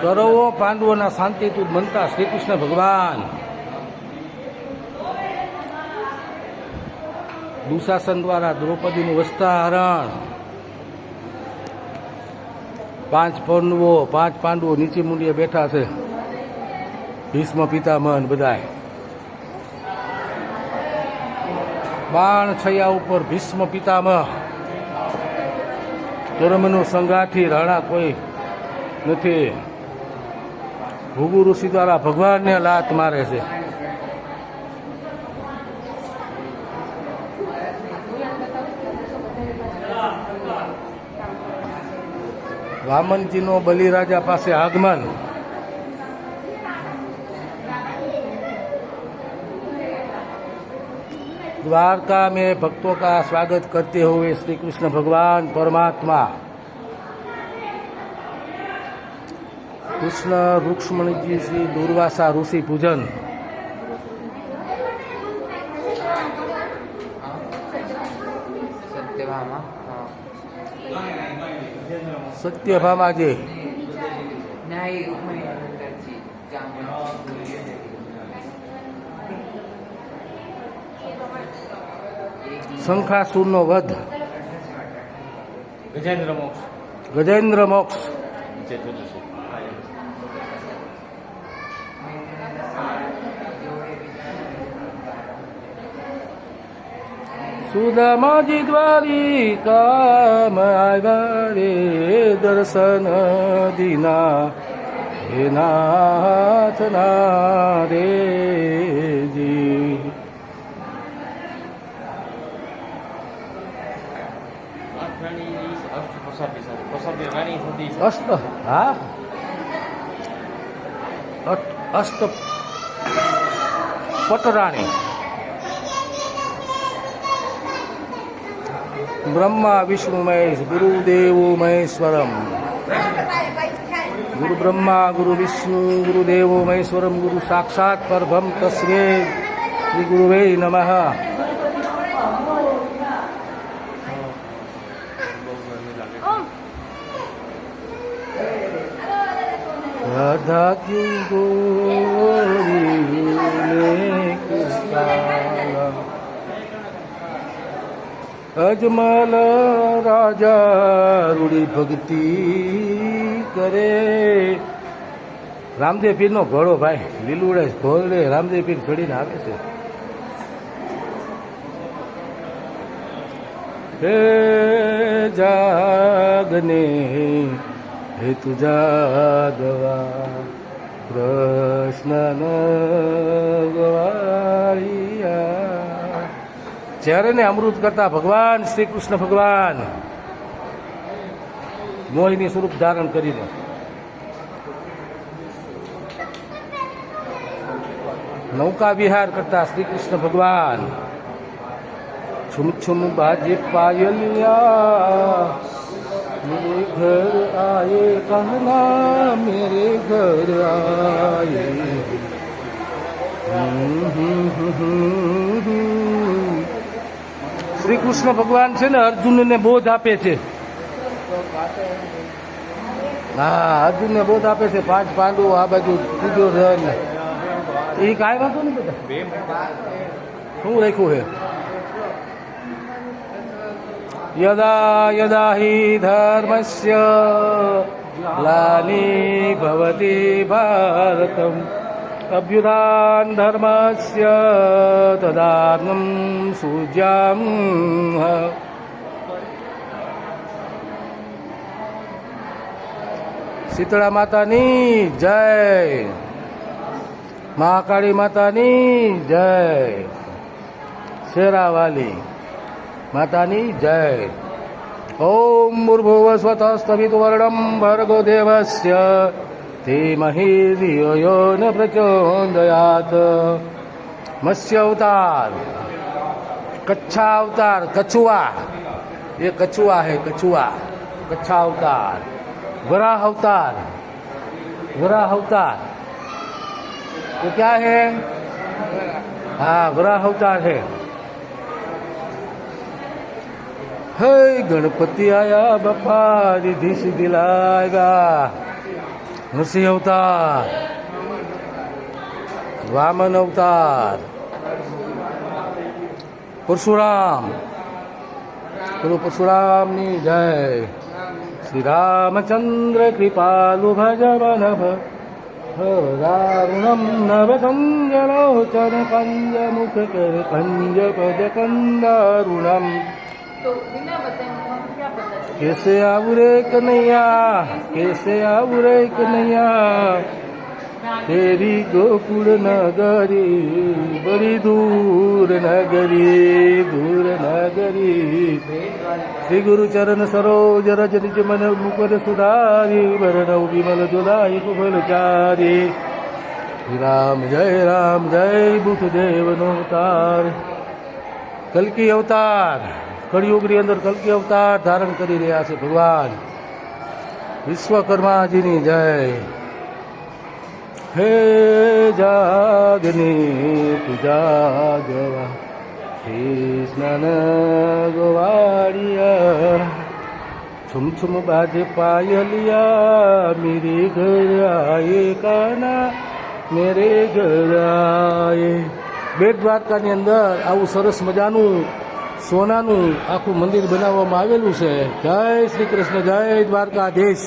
કૌરવો પાંડવોના શાંતિદૂત બનતા શ્રી કૃષ્ણ ભગવાન. દુશાસન દ્વારા દ્રૌપદીનું વસ્ત્રાહરણ પાંચ પાંડવો પાંચ પાંડવો નીચે મૂંડીએ બેઠા છે. ભીષ્મ પિતામહન બધાય. બાણ છયા ઉપર ભીષ્મ, પિતામહ. ધર્મનું સંગાથી રાણા કોઈ નથી. ભૃગુ ઋષિ દ્વારા ભગવાનને લાત મારે છે વામનજીનો બલિરાજા પાસે આગમન द्वारका में भक्तों का स्वागत करते हुए श्री कृष्ण भगवान परमात्मा કૃષ્ણ રૂક્ષ્મણીજી શ્રી દુર્વાસા ઋષિ પૂજન. સત્યભામાજી શંખાસુરનો વધ. ગજેન્દ્ર મોક્ષ. ગજેન્દ્ર મોક્ષ. સુદામાજી દ્વારિકા આવ્યા રે દર્શન દીના હે નાથ ના રે જી આઠ રાણી અષ્ટ હા અષ્ટ પટરાણી બ્રહ્મા, વિષ્ણુ, મહેશ, ગુરુદેવ, મહેશ્વરમ. ગુરુ બ્રહ્મા, ગુરુ વિષ્ણુ, ગુરુદેવ, મહેશ્વરમ, ગુરુ સાક્ષાત પરબ્રહ્મ તસ્વે શ્રી ગુરુવે નમ. રાધા ગોરી કૃષ્ણ. અજમલ રાજા રૂડી ભક્તિ કરે. રામદેવ પીરનો ઘોડો ભાઈ, લીલુડે ઘોડે રામદેવ પીર ચડીને આવે છે. હે જાગને, હે તુજા ગવા કૃષ્ણ ગવાળિયા જ્યારે ને અમૃત કરતા ભગવાન શ્રી કૃષ્ણ ભગવાન મોહિની સ્વરૂપ ધારણ કરીને નૌકા વિહાર કરતા શ્રી કૃષ્ણ ભગવાન છુમ છુમ બાજે પાયલિયા मेरे घर आए कहना मेरे घर आए શ્રી કૃષ્ણ ભગવાન છે ને અર્જુનને બોધ આપે છે. હા, અર્જુનને બોધ આપે છે. પાંચ પાંડુ આ બાજુ દુર્યોધન એ કાંઈ વાંધો નહીં બધા. શું રાખ્યું છે? યદા યદા હિ ધર્મસ્ય ગ્લાની ભવતી ભારતમ. અભ્યુદાન ધર્મસ્ય તદાનમ સૂજ્યામ શીતળા માતાની જય મહાકાળી માતાની જય શેરાવાલી માતાની જય ઓમ ભૂર્ભુવ સ્વતઃ સ્તવિતુવર્ણમ ભર્ગો દેવસ્ય धीमहि धियो यो न प्रचोदयात् मत्स्य अवतार कच्छा अवतार कछुआ ये कछुआ है कछुआ कच्छा अवतार वराह अवतार वराह अवतार तो क्या है हाँ वराह अवतार है हे गणपति आया बपा दिधि दिलाएगा નરસિંહ અવતાર. વામન અવતાર. પરશુરામ. બોલો પરશુરામની જય. શ્રી રામચંદ્ર કૃપાલુ ભજવન દારુણમ નવ કંજલોચન કંજ મુખ કર કંજ પદ કંદારુણમ કેસે આવું રે કનૈયા? કેસે આવું રે કનૈયા? તેરી ગોકુળ નગરી, બડી દૂર નગરી દૂર નગરી. શ્રી ગુરુ ચરણ સરોજ રજ નિજ મન મુકર સુધારી ભરણ વિમલ જુદાઈ કુફલ ચારી. રામ જય રામ, જય બુદ્ધદેવનો અવતાર કલકી અવતાર. કળિયુગની અંદર કલકી અવતાર ધારણ કરી રહ્યા છે ભગવાન. વિશ્વકર્માજીની જય. હે જાગની પૂજા જવા. કૃષ્ણ ગોવાળિયા. છુમ છુમ બાજે પાયલિયા. મેરે ઘર આયે કાના. મેરે ઘર આયે બેટ દ્વારકાની અંદર આવું સરસ મજાનું સોનાનું આખું મંદિર બનાવવામાં આવેલું છે. જય શ્રી કૃષ્ણ જય દ્વારકાધીશ.